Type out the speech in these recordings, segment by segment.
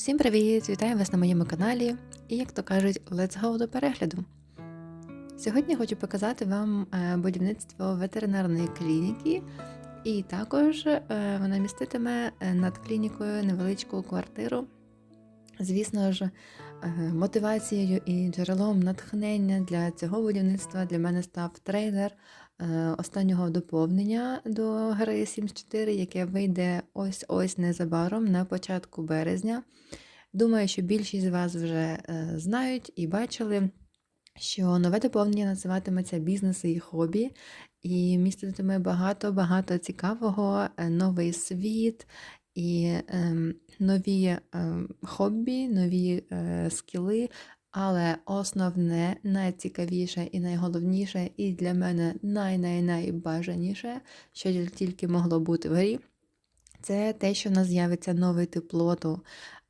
Всім привіт! Вітаю вас на моєму каналі. І як то кажуть, let's go до перегляду. Сьогодні хочу показати вам е, будівництво ветеринарної клініки, і також е, вона міститиме е, над клінікою невеличку квартиру. Звісно ж, мотивацією і джерелом натхнення для цього будівництва для мене став трейлер останнього доповнення до гри Sims 4, яке вийде ось-ось незабаром на початку березня. Думаю, що більшість з вас вже е, знають і бачили, що нове доповнення називатиметься Бізнеси і хобі, і міститиме багато-багато цікавого, е, новий світ і ем, нові ем, хобі, нові е, скіли. Але основне, найцікавіше і найголовніше, і для мене най-най-найбажаніше, що тільки могло бути в грі, це те, що в нас з'явиться новий тип лоту.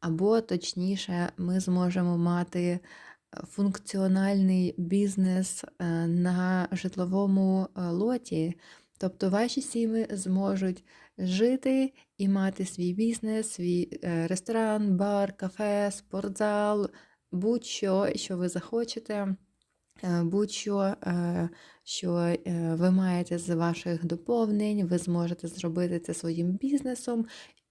Або, точніше, ми зможемо мати е, функціональний бізнес е, на житловому е, лоті. Тобто ваші сім'ї зможуть жити і мати свій бізнес, свій ресторан, бар, кафе, спортзал, будь-що, що ви захочете, будь-що, що ви маєте з ваших доповнень, ви зможете зробити це своїм бізнесом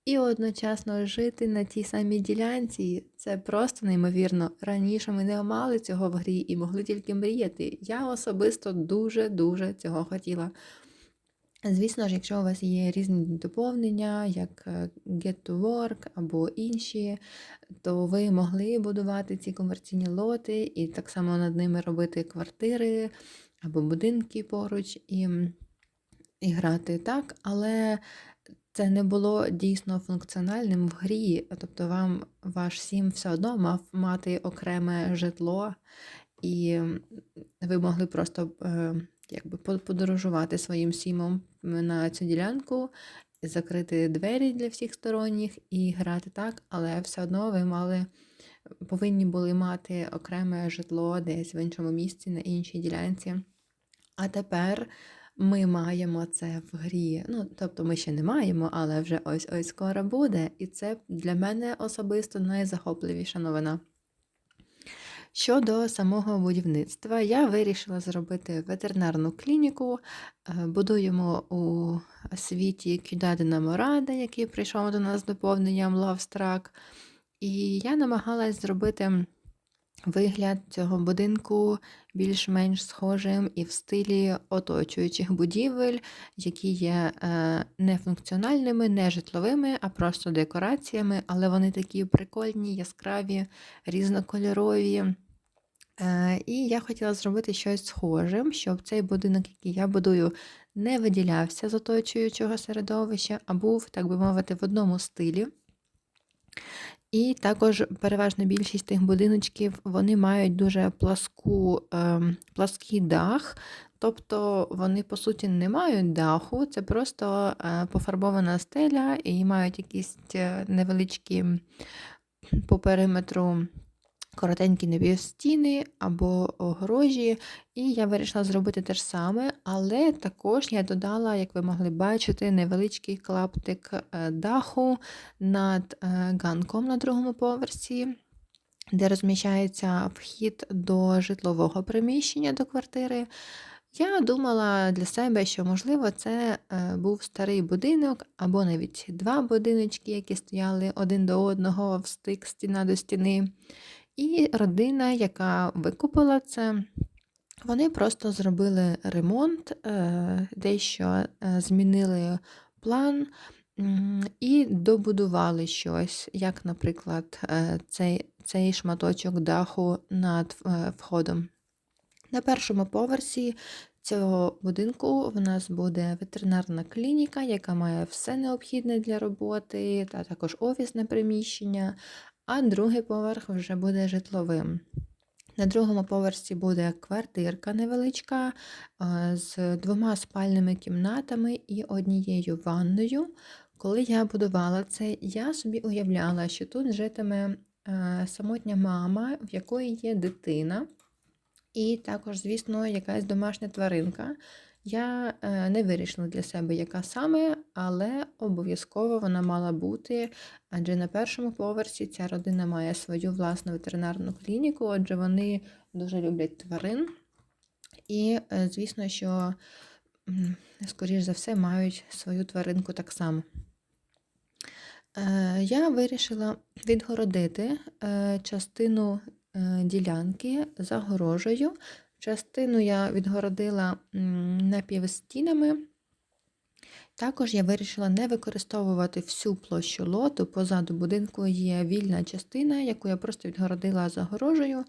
і одночасно жити на тій самій ділянці це просто неймовірно. Раніше ми не мали цього в грі і могли тільки мріяти. Я особисто дуже-дуже цього хотіла. Звісно ж, якщо у вас є різні доповнення, як е, Get to Work або інші, то ви могли будувати ці комерційні лоти і так само над ними робити квартири або будинки поруч і, і грати так, але це не було дійсно функціональним в грі, тобто вам ваш сім все одно мав мати окреме житло, і ви могли просто е, якби подорожувати своїм сімом на цю ділянку, закрити двері для всіх сторонніх і грати так, але все одно ви мали. Повинні були мати окреме житло десь в іншому місці, на іншій ділянці. А тепер ми маємо це в грі. Ну, тобто ми ще не маємо, але вже ось-ось скоро буде. І це для мене особисто найзахопливіша новина. Щодо самого будівництва, я вирішила зробити ветеринарну клініку. Е, будуємо у світі Кюдадина Морада, який прийшов до нас доповненням Love І я намагалась зробити. Вигляд цього будинку більш-менш схожим і в стилі оточуючих будівель, які є е, не функціональними, не житловими, а просто декораціями, але вони такі прикольні, яскраві, різнокольорові. Е, і я хотіла зробити щось схожим, щоб цей будинок, який я будую, не виділявся з оточуючого середовища, а був, так би мовити, в одному стилі. І також переважна більшість тих будиночків вони мають дуже пласку, е, плаский дах, тобто вони, по суті, не мають даху, це просто е, пофарбована стеля і мають якісь е, невеличкі по периметру коротенькі напівстіни або огорожі, і я вирішила зробити те ж саме, але також я додала, як ви могли бачити, невеличкий клаптик е, даху над е, ганком на другому поверсі. Де розміщається вхід до житлового приміщення до квартири. Я думала для себе, що, можливо, це е, був старий будинок, або навіть два будиночки, які стояли один до одного в стик стіна до стіни. І родина, яка викупила це, вони просто зробили ремонт, е, дещо е, змінили план і добудували щось, як, наприклад, е, цей, цей шматочок даху над входом. На першому поверсі цього будинку в нас буде ветеринарна клініка, яка має все необхідне для роботи, та також офісне приміщення, а другий поверх вже буде житловим. На другому поверсі буде квартирка невеличка з двома спальними кімнатами і однією ванною. Коли я будувала це, я собі уявляла, що тут житиме самотня мама, в якої є дитина, і також, звісно, якась домашня тваринка. Я е, не вирішила для себе, яка саме, але обов'язково вона мала бути, адже на першому поверсі ця родина має свою власну ветеринарну клініку, отже, вони дуже люблять тварин. І, е, звісно, що, скоріш за все, мають свою тваринку так само. Е, Я вирішила відгородити частину ділянки загорожею. Частину я відгородила напівстінами. Також я вирішила не використовувати всю площу лоту. Позаду будинку є вільна частина, яку я просто відгородила загорожею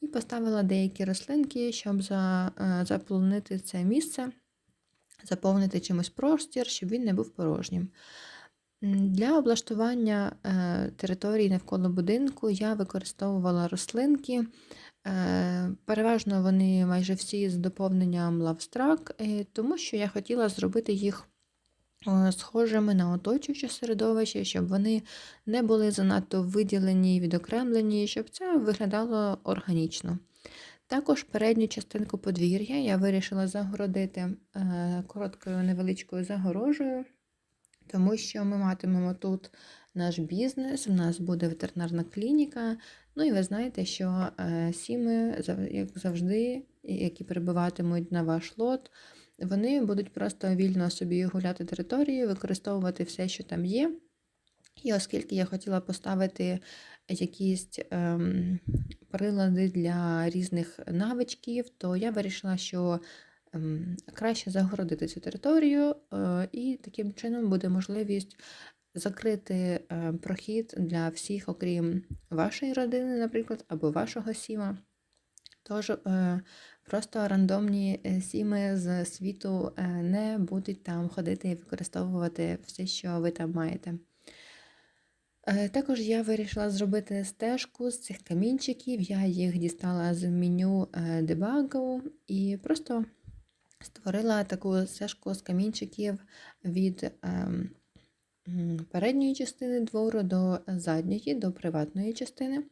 і поставила деякі рослинки, щоб е, заполонити це місце, заповнити чимось простір, щоб він не був порожнім. Для облаштування е, території навколо будинку я використовувала рослинки. Е, Переважно вони майже всі з доповненням Лавстрак, е, тому що я хотіла зробити їх е, схожими на оточуюче середовище, щоб вони не були занадто виділені і відокремлені, щоб це виглядало органічно. Також передню частинку подвір'я я вирішила загородити короткою невеличкою загорожею, тому що ми матимемо тут наш бізнес, в нас буде ветеринарна клініка. Ну і ви знаєте, що е, сіми, як завжди, які перебуватимуть на ваш лот, вони будуть просто вільно собі гуляти територією, використовувати все, що там є. І оскільки я хотіла поставити якісь ем, прилади для різних навичків, то я вирішила, що ем, краще загородити цю територію, е, і таким чином буде можливість закрити е, прохід для всіх, окрім вашої родини, наприклад, або вашого сіма. Тож е, просто рандомні е, сіми з світу не будуть там ходити і використовувати все, що ви там маєте. Також я вирішила зробити стежку з цих камінчиків. Я їх дістала з меню дебагу і просто створила таку стежку з камінчиків від ем, передньої частини двору до задньої, до приватної частини.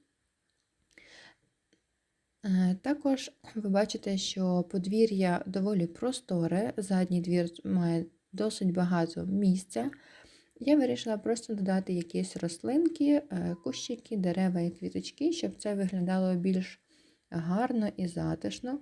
Е, Також ви бачите, що подвір'я доволі просторе, задній двір має досить багато місця. Я вирішила просто додати якісь рослинки, е, кущики, дерева і квіточки, щоб це виглядало більш гарно і затишно.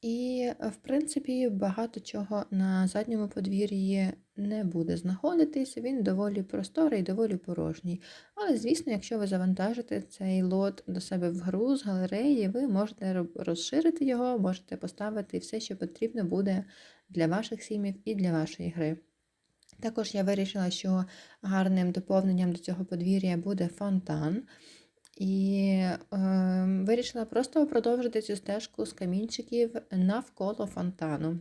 І, е, в принципі, багато чого на задньому подвір'ї не буде знаходитись, він доволі просторий, доволі порожній. Але, звісно, якщо ви завантажите цей лот до себе в гру з галереї, ви можете розширити його, можете поставити все, що потрібно буде для ваших сім'їв і для вашої гри. Також я вирішила, що гарним доповненням до цього подвір'я буде фонтан. І е, вирішила просто продовжити цю стежку з камінчиків навколо фонтану.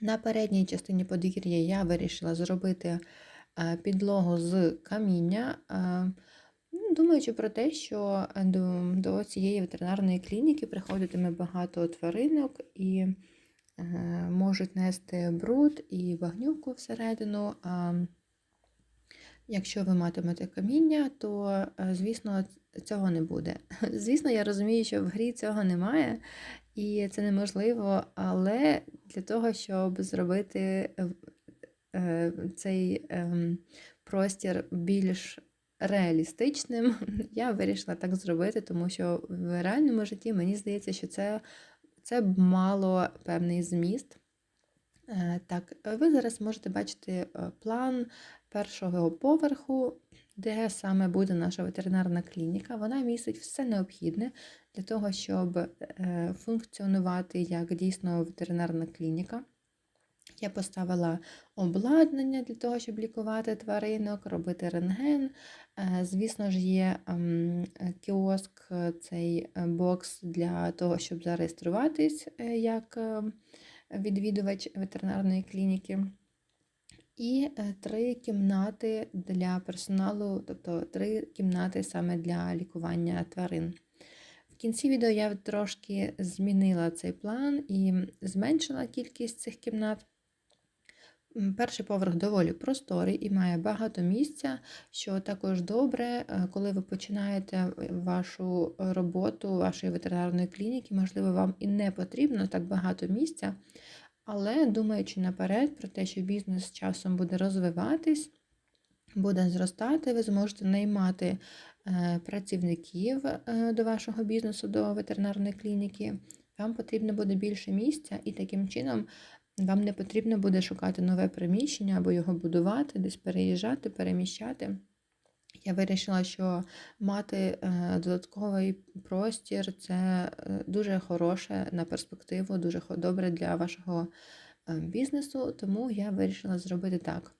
На передній частині подвір'я я вирішила зробити е, підлогу з каміння, е, ну, думаючи про те, що до, до цієї ветеринарної клініки приходитиме багато тваринок і е, можуть нести бруд і багнюку всередину. Якщо ви матимете каміння, то, е, звісно, цього не буде. Звісно, я розумію, що в грі цього немає, і це неможливо, але для того, щоб зробити е, е, цей ем, простір більш реалістичним, я вирішила так зробити, тому що в реальному житті мені здається, що це, це б мало певний зміст. Е, Так, ви зараз можете бачити план першого поверху, де саме буде наша ветеринарна клініка. Вона містить все необхідне для того, щоб е, функціонувати як дійсно ветеринарна клініка. Я поставила обладнання для того, щоб лікувати тваринок, робити рентген. Е, Звісно ж, є ем, кіоск, е, цей бокс для того, щоб зареєструватись як відвідувач ветеринарної клініки. І е, три кімнати для персоналу, тобто три кімнати саме для лікування тварин. В кінці відео я трошки змінила цей план і зменшила кількість цих кімнат. Перший поверх доволі просторий і має багато місця, що також добре, е, коли ви починаєте е, вашу роботу вашої ветеринарної клініки, можливо, вам і не потрібно так багато місця, Але думаючи наперед про те, що бізнес з часом буде розвиватись, буде зростати, ви зможете наймати е, працівників е, до вашого бізнесу, до ветеринарної клініки. Вам потрібно буде більше місця, і таким чином вам не потрібно буде шукати нове приміщення або його будувати, десь переїжджати, переміщати. Я вирішила, що мати е, додатковий простір це е, дуже хороше на перспективу, дуже добре для вашого е, бізнесу, тому я вирішила зробити так.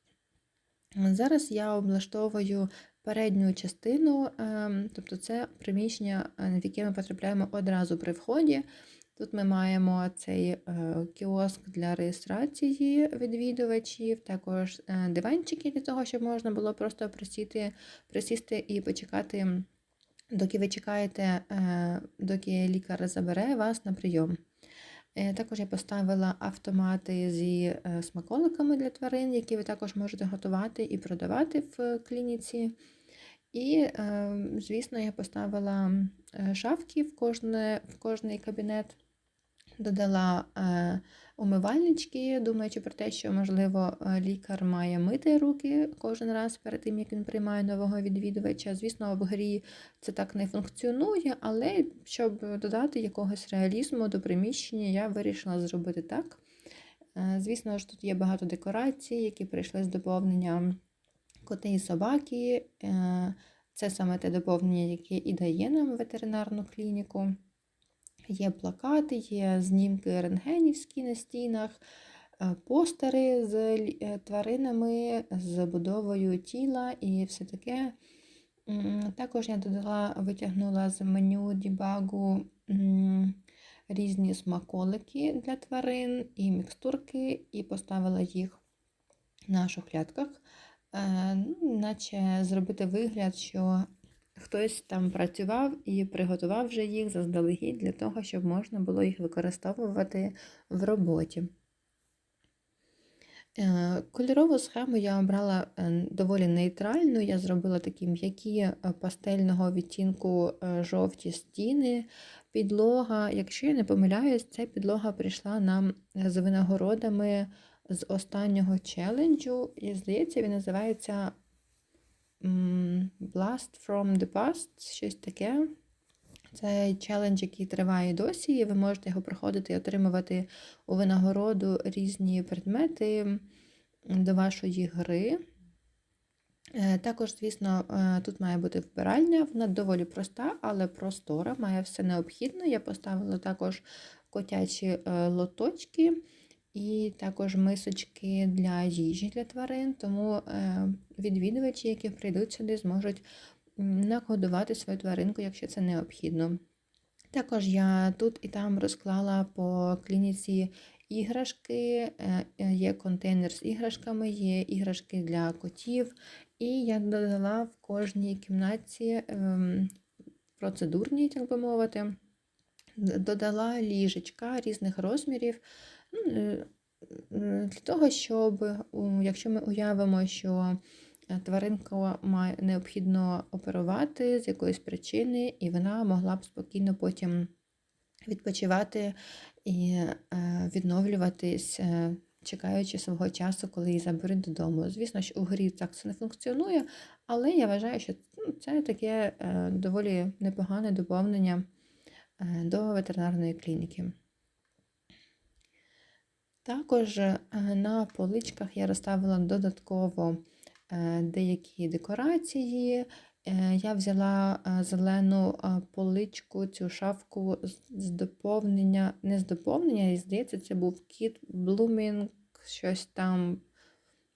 Зараз я облаштовую передню частину, ем, тобто це приміщення, е, в яке ми потрапляємо одразу при вході. Тут ми маємо цей е, кіоск для реєстрації відвідувачів, також е, диванчики для того, щоб можна було просто присіти, присісти і почекати, доки ви чекаєте, е, доки лікар забере вас на прийом. Також я поставила автомати зі смаколиками для тварин, які ви також можете готувати і продавати в клініці. І, е, звісно, я поставила шафки в, кожне, в кожний кабінет, додала е, умивальнички, думаючи про те, що, можливо, е, лікар має мити руки кожен раз перед тим, як він приймає нового відвідувача. Звісно, в грі це так не функціонує, але щоб додати якогось реалізму до приміщення, я вирішила зробити так. Е, Звісно ж, тут є багато декорацій, які прийшли з доповненням коти і собаки. Це саме те доповнення, яке і дає нам ветеринарну клініку. Є плакати, є знімки рентгенівські на стінах, е, постери з е, тваринами, з будовою тіла і все таке. Також я додала, витягнула з меню дібагу різні смаколики для тварин і мікстурки, і поставила їх на шухлядках, е, ну, наче зробити вигляд, що хтось там працював і приготував вже їх заздалегідь для того, щоб можна було їх використовувати в роботі. Е, Кольорову схему я обрала е, доволі нейтральну. Я зробила такі м'які е, пастельного відтінку жовті стіни, підлога. Якщо я не помиляюсь, ця підлога прийшла нам з винагородами з останнього челенджу. І здається, він називається Blast from the Past, щось таке. Це челендж, який триває досі, і ви можете його проходити і отримувати у винагороду різні предмети до вашої гри. Е, Також, звісно, е, тут має бути вбиральня, вона доволі проста, але простора, має все необхідне. Я поставила також котячі е, лоточки і також мисочки для їжі для тварин, тому е, відвідувачі, які прийдуть сюди, зможуть нагодувати свою тваринку, якщо це необхідно. Також я тут і там розклала по клініці іграшки, е, е, є контейнер з іграшками, є іграшки для котів, і я додала в кожній кімнаті ем, процедурній, так би мовити, додала ліжечка різних розмірів. Е, Для того, щоб, якщо ми уявимо, що е, тваринку має необхідно оперувати з якоїсь причини, і вона могла б спокійно потім відпочивати і е, відновлюватись, чекаючи свого часу, коли її заберуть додому. Звісно, що у грі так це не функціонує, але я вважаю, що ну, це таке доволі непогане доповнення до ветеринарної клініки. Також е, на поличках я розставила додатково е, деякі декорації. Е, Я взяла зелену поличку, цю шафку з доповнення, не з доповнення, і здається, це був кіт Blooming, щось там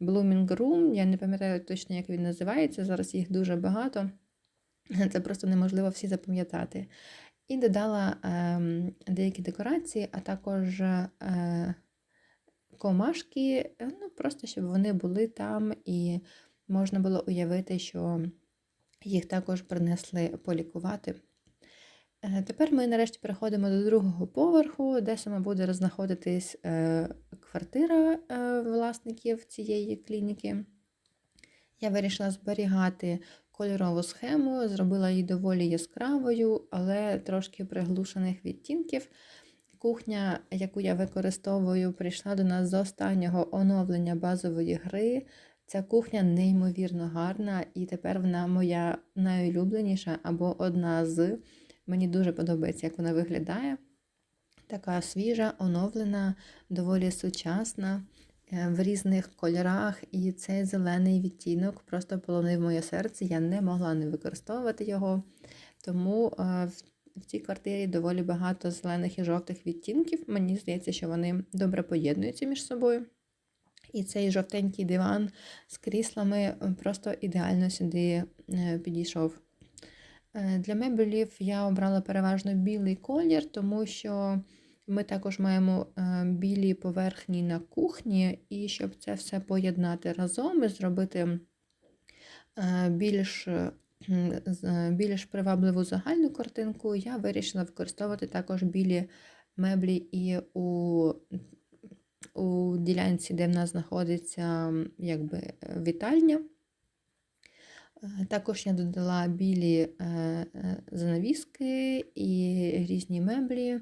Blooming Room. Я не пам'ятаю точно, як він називається. Зараз їх дуже багато. Це просто неможливо всі запам'ятати. І додала ем, деякі декорації, а також комашки, е, ну просто щоб вони були там, і можна було уявити, що їх також принесли полікувати. Е, Тепер ми нарешті переходимо до другого поверху, де саме буде знаходитись е, квартира власників цієї клініки. Я вирішила зберігати кольорову схему, зробила її доволі яскравою, але трошки приглушених відтінків. Кухня, яку я використовую, прийшла до нас з останнього оновлення базової гри. Ця кухня неймовірно гарна, і тепер вона моя найулюбленіша або одна з. Мені дуже подобається, як вона виглядає. Така свіжа, оновлена, доволі сучасна, е, в різних кольорах. І цей зелений відтінок просто полонив моє серце. Я не могла не використовувати його. Тому е, в цій квартирі доволі багато зелених і жовтих відтінків. Мені здається, що вони добре поєднуються між собою. І цей жовтенький диван з кріслами е, просто ідеально сюди е, підійшов. Е, для меблів я обрала переважно білий колір, тому що ми також маємо білі поверхні на кухні, і щоб це все поєднати разом і зробити більш більш привабливу загальну картинку, я вирішила використовувати також білі меблі і у у ділянці, де в нас знаходиться якби, вітальня. Е, також я додала білі е, е, занавіски і різні меблі.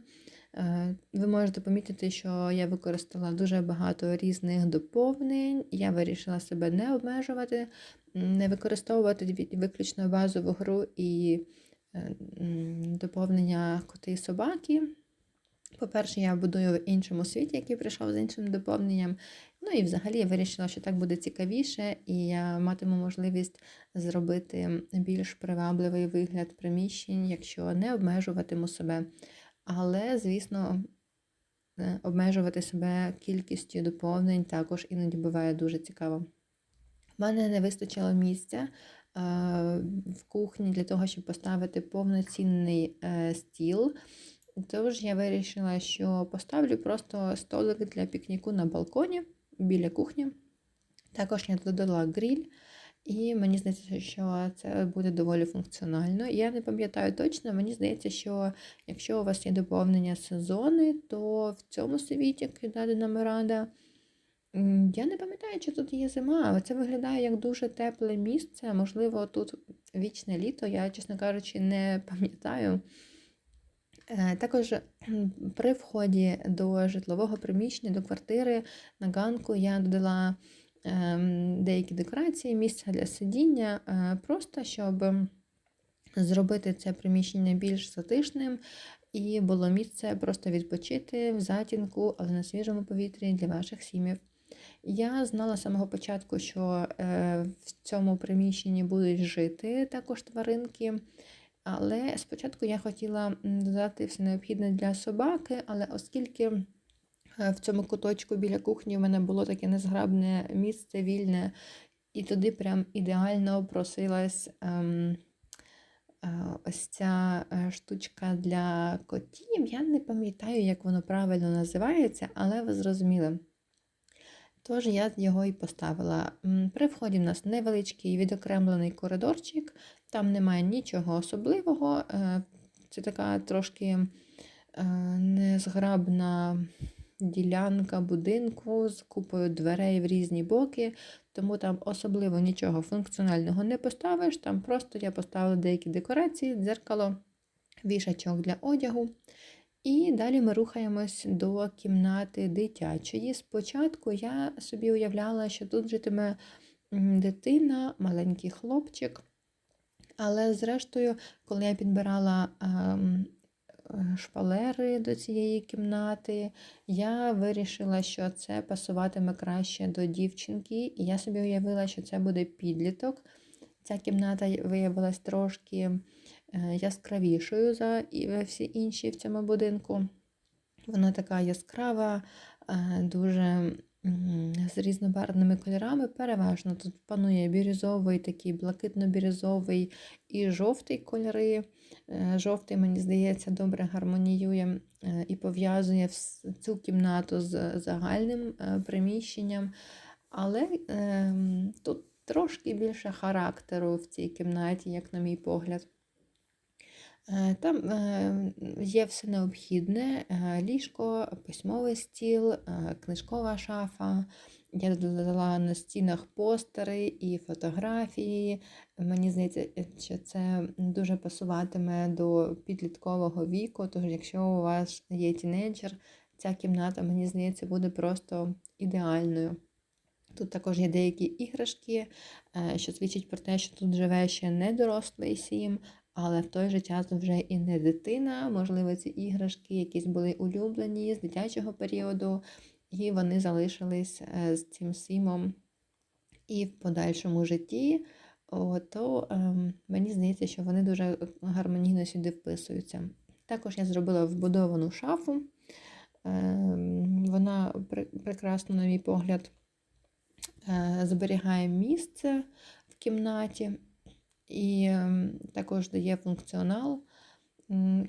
Ви можете помітити, що я використала дуже багато різних доповнень. Я вирішила себе не обмежувати, не використовувати виключно базову гру і доповнення коти і собаки. По-перше, я будую в іншому світі, який прийшов з іншим доповненням. Ну і взагалі я вирішила, що так буде цікавіше, і я матиму можливість зробити більш привабливий вигляд приміщень, якщо не обмежуватиму себе. Але, звісно, е, обмежувати себе кількістю доповнень також іноді буває дуже цікаво. У мене не вистачило місця е, в кухні для того, щоб поставити повноцінний е, стіл. Тож я вирішила, що поставлю просто столик для пікніку на балконі біля кухні. Також я додала гриль, і мені здається, що це буде доволі функціонально. Я не пам'ятаю точно, мені здається, що якщо у вас є доповнення сезони, то в цьому світі кидати Мирада. Я не пам'ятаю, чи тут є зима, але це виглядає як дуже тепле місце. Можливо, тут вічне літо, я, чесно кажучи, не пам'ятаю. Е, також при вході до житлового приміщення, до квартири на ганку я додала деякі декорації, місця для сидіння, е, просто щоб зробити це приміщення більш затишним і було місце просто відпочити в затінку, але на свіжому повітрі для ваших сім'їв. Я знала з самого початку, що е, в цьому приміщенні будуть жити також тваринки. Але спочатку я хотіла додати все необхідне для собаки, але оскільки в цьому куточку біля кухні в мене було таке незграбне місце вільне, і туди прям ідеально просилась ем, е, ось ця е, штучка для котів. Я не пам'ятаю, як воно правильно називається, але ви зрозуміли. Тож я його і поставила. При вході в нас невеличкий відокремлений коридорчик, там немає нічого особливого. Е, це така трошки е, незграбна ділянка будинку з купою дверей в різні боки, тому там особливо нічого функціонального не поставиш. Там просто я поставила деякі декорації, дзеркало, вішачок для одягу. І далі ми рухаємось до кімнати дитячої. Спочатку я собі уявляла, що тут житиме дитина, маленький хлопчик. Але, зрештою, коли я підбирала ем, шпалери до цієї кімнати, я вирішила, що це пасуватиме краще до дівчинки, і я собі уявила, що це буде підліток. Ця кімната виявилась трошки Е, яскравішою за всі інші в цьому будинку. Вона така яскрава, е, дуже з різнобарвними кольорами. Переважно тут панує бірюзовий, такий блакитно-бірюзовий і жовтий кольори. Е, жовтий, мені здається, добре гармоніює і пов'язує цю кімнату з загальним приміщенням. Але е, тут трошки більше характеру в цій кімнаті, як на мій погляд. Е, Там е, є все необхідне: е, ліжко, письмовий стіл, книжкова шафа. Я додала на стінах постери і фотографії. Мені здається, що це дуже пасуватиме до підліткового віку. Тож, якщо у вас є тінейджер, ця кімната, мені здається, буде просто ідеальною. Тут також є деякі іграшки, що свідчить про те, що тут живе ще не дорослий сім, але в той же час вже і не дитина. Можливо, ці іграшки якісь були улюблені з дитячого періоду, і вони залишились е, з цим сімом і в подальшому житті. То ем, мені здається, що вони дуже гармонійно сюди вписуються. Також я зробила вбудовану шафу. Ем, Вона пр- прекрасно, на мій погляд, е, зберігає місце в кімнаті і ем, також дає функціонал.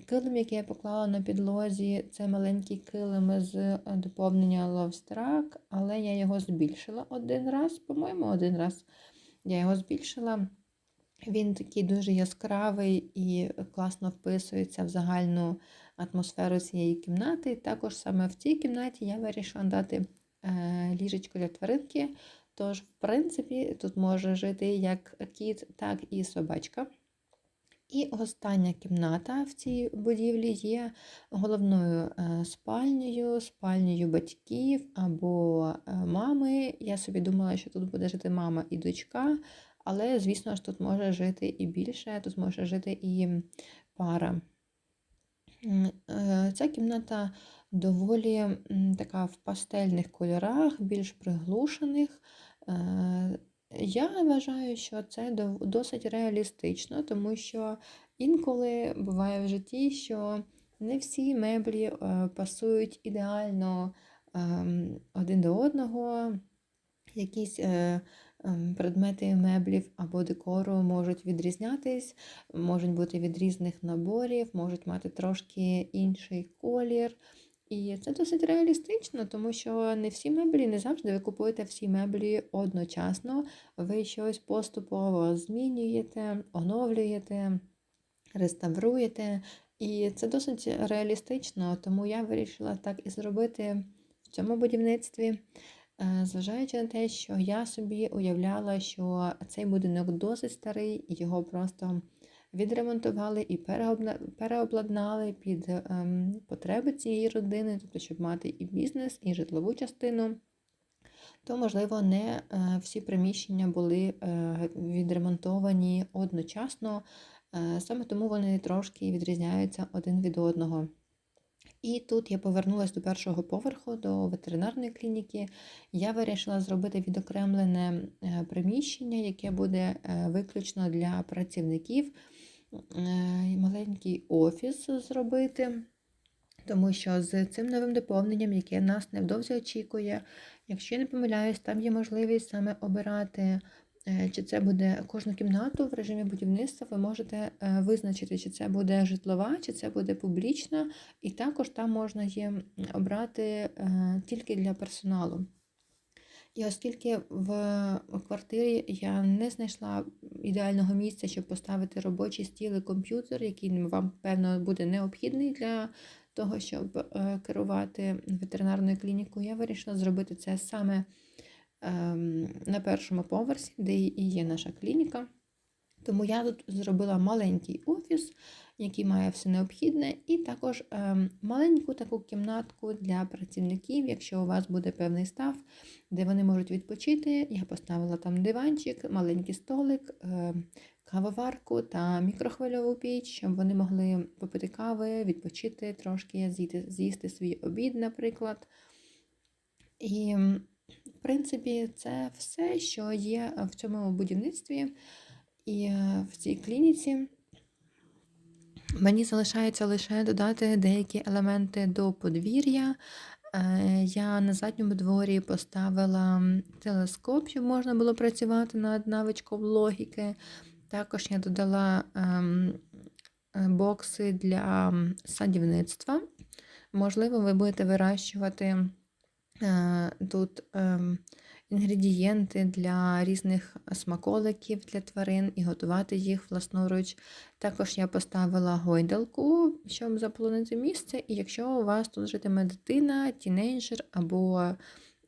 Килим, який я поклала на підлозі, це маленький килим з е, доповнення Lovestruck, але я його збільшила один раз, по-моєму, один раз я його збільшила. Він такий дуже яскравий і класно вписується в загальну атмосферу цієї кімнати. Також саме в цій кімнаті я вирішила дати е, ліжечко для тваринки. Тож, в принципі, тут може жити як кіт, так і собачка. І остання кімната в цій будівлі є головною е, спальнею, спальнею батьків або е, мами. Я собі думала, що тут буде жити мама і дочка, але, звісно ж, тут може жити і більше, тут може жити і пара. Е, Ця кімната доволі така в пастельних кольорах, більш приглушених. Е, Я вважаю, що це досить реалістично, тому що інколи буває в житті, що не всі меблі е, пасують ідеально ем, один до одного. Якісь е, ем, предмети меблів або декору можуть відрізнятись, можуть бути від різних наборів, можуть мати трошки інший колір. І це досить реалістично, тому що не всі меблі, не завжди ви купуєте всі меблі одночасно. Ви щось поступово змінюєте, оновлюєте, реставруєте. І це досить реалістично, тому я вирішила так і зробити в цьому будівництві. Е, Зважаючи на те, що я собі уявляла, що цей будинок досить старий, і його просто відремонтували і переобладнали під ем, потреби цієї родини, тобто, щоб мати і бізнес, і житлову частину, то, можливо, не е, всі приміщення були е, відремонтовані одночасно, е, саме тому вони трошки відрізняються один від одного. І тут я повернулася до першого поверху, до ветеринарної клініки. Я вирішила зробити відокремлене приміщення, яке буде виключно для працівників. Е, Маленький офіс зробити, тому що з цим новим доповненням, яке нас невдовзі очікує, якщо я не помиляюсь, там є можливість саме обирати. е, Чи це буде кожну кімнату в режимі будівництва, ви можете е, визначити, чи це буде житлова, чи це буде публічна, і також там можна є обрати тільки для персоналу. І оскільки в квартирі я не знайшла ідеального місця, щоб поставити робочий стіл і комп'ютер, який вам, певно, буде необхідний для того, щоб е, керувати ветеринарною клінікою, я вирішила зробити це саме ем, на першому поверсі, де і є наша клініка. Тому я тут зробила маленький офіс, який має все необхідне, і також ем, маленьку таку кімнатку для працівників, якщо у вас буде певний став, де вони можуть відпочити. Я поставила там диванчик, маленький столик, ем, кавоварку та мікрохвильову піч, щоб вони могли попити кави, відпочити трошки, з'їсти, з'їсти свій обід, наприклад. І, в принципі, це все, що є в цьому будівництві і е, в цій клініці. Мені залишається лише додати деякі елементи до подвір'я. Е, Я на задньому дворі поставила телескоп, щоб можна було працювати над навичком логіки. Також я додала ем, е, бокси для садівництва. Можливо, ви будете вирощувати Е, Тут ем, інгредієнти для різних смаколиків для тварин і готувати їх власноруч. Також я поставила гойдалку, щоб заполонити місце. І якщо у вас тут житиме дитина, тінейджер або,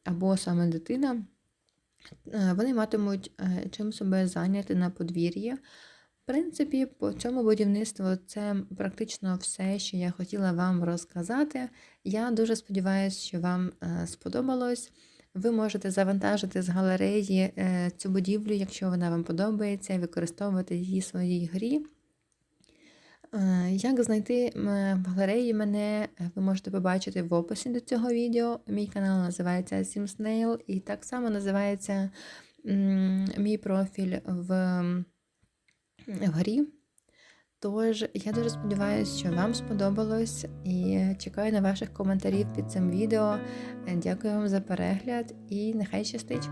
або саме дитина, е, вони матимуть е, чим себе зайняти на подвір'ї. В принципі, по цьому будівництву це практично все, що я хотіла вам розказати. Я дуже сподіваюся, що вам е, сподобалось. Ви можете завантажити з галереї е, цю будівлю, якщо вона вам подобається, використовувати її в своїй грі. Е, Як знайти в галереї мене, е, ви можете побачити в описі до цього відео. Мій канал називається SimSnail, і так само називається мій профіль в, в грі. Тож, я дуже сподіваюся, що вам сподобалось і чекаю на ваших коментарів під цим відео. Дякую вам за перегляд і нехай щастить!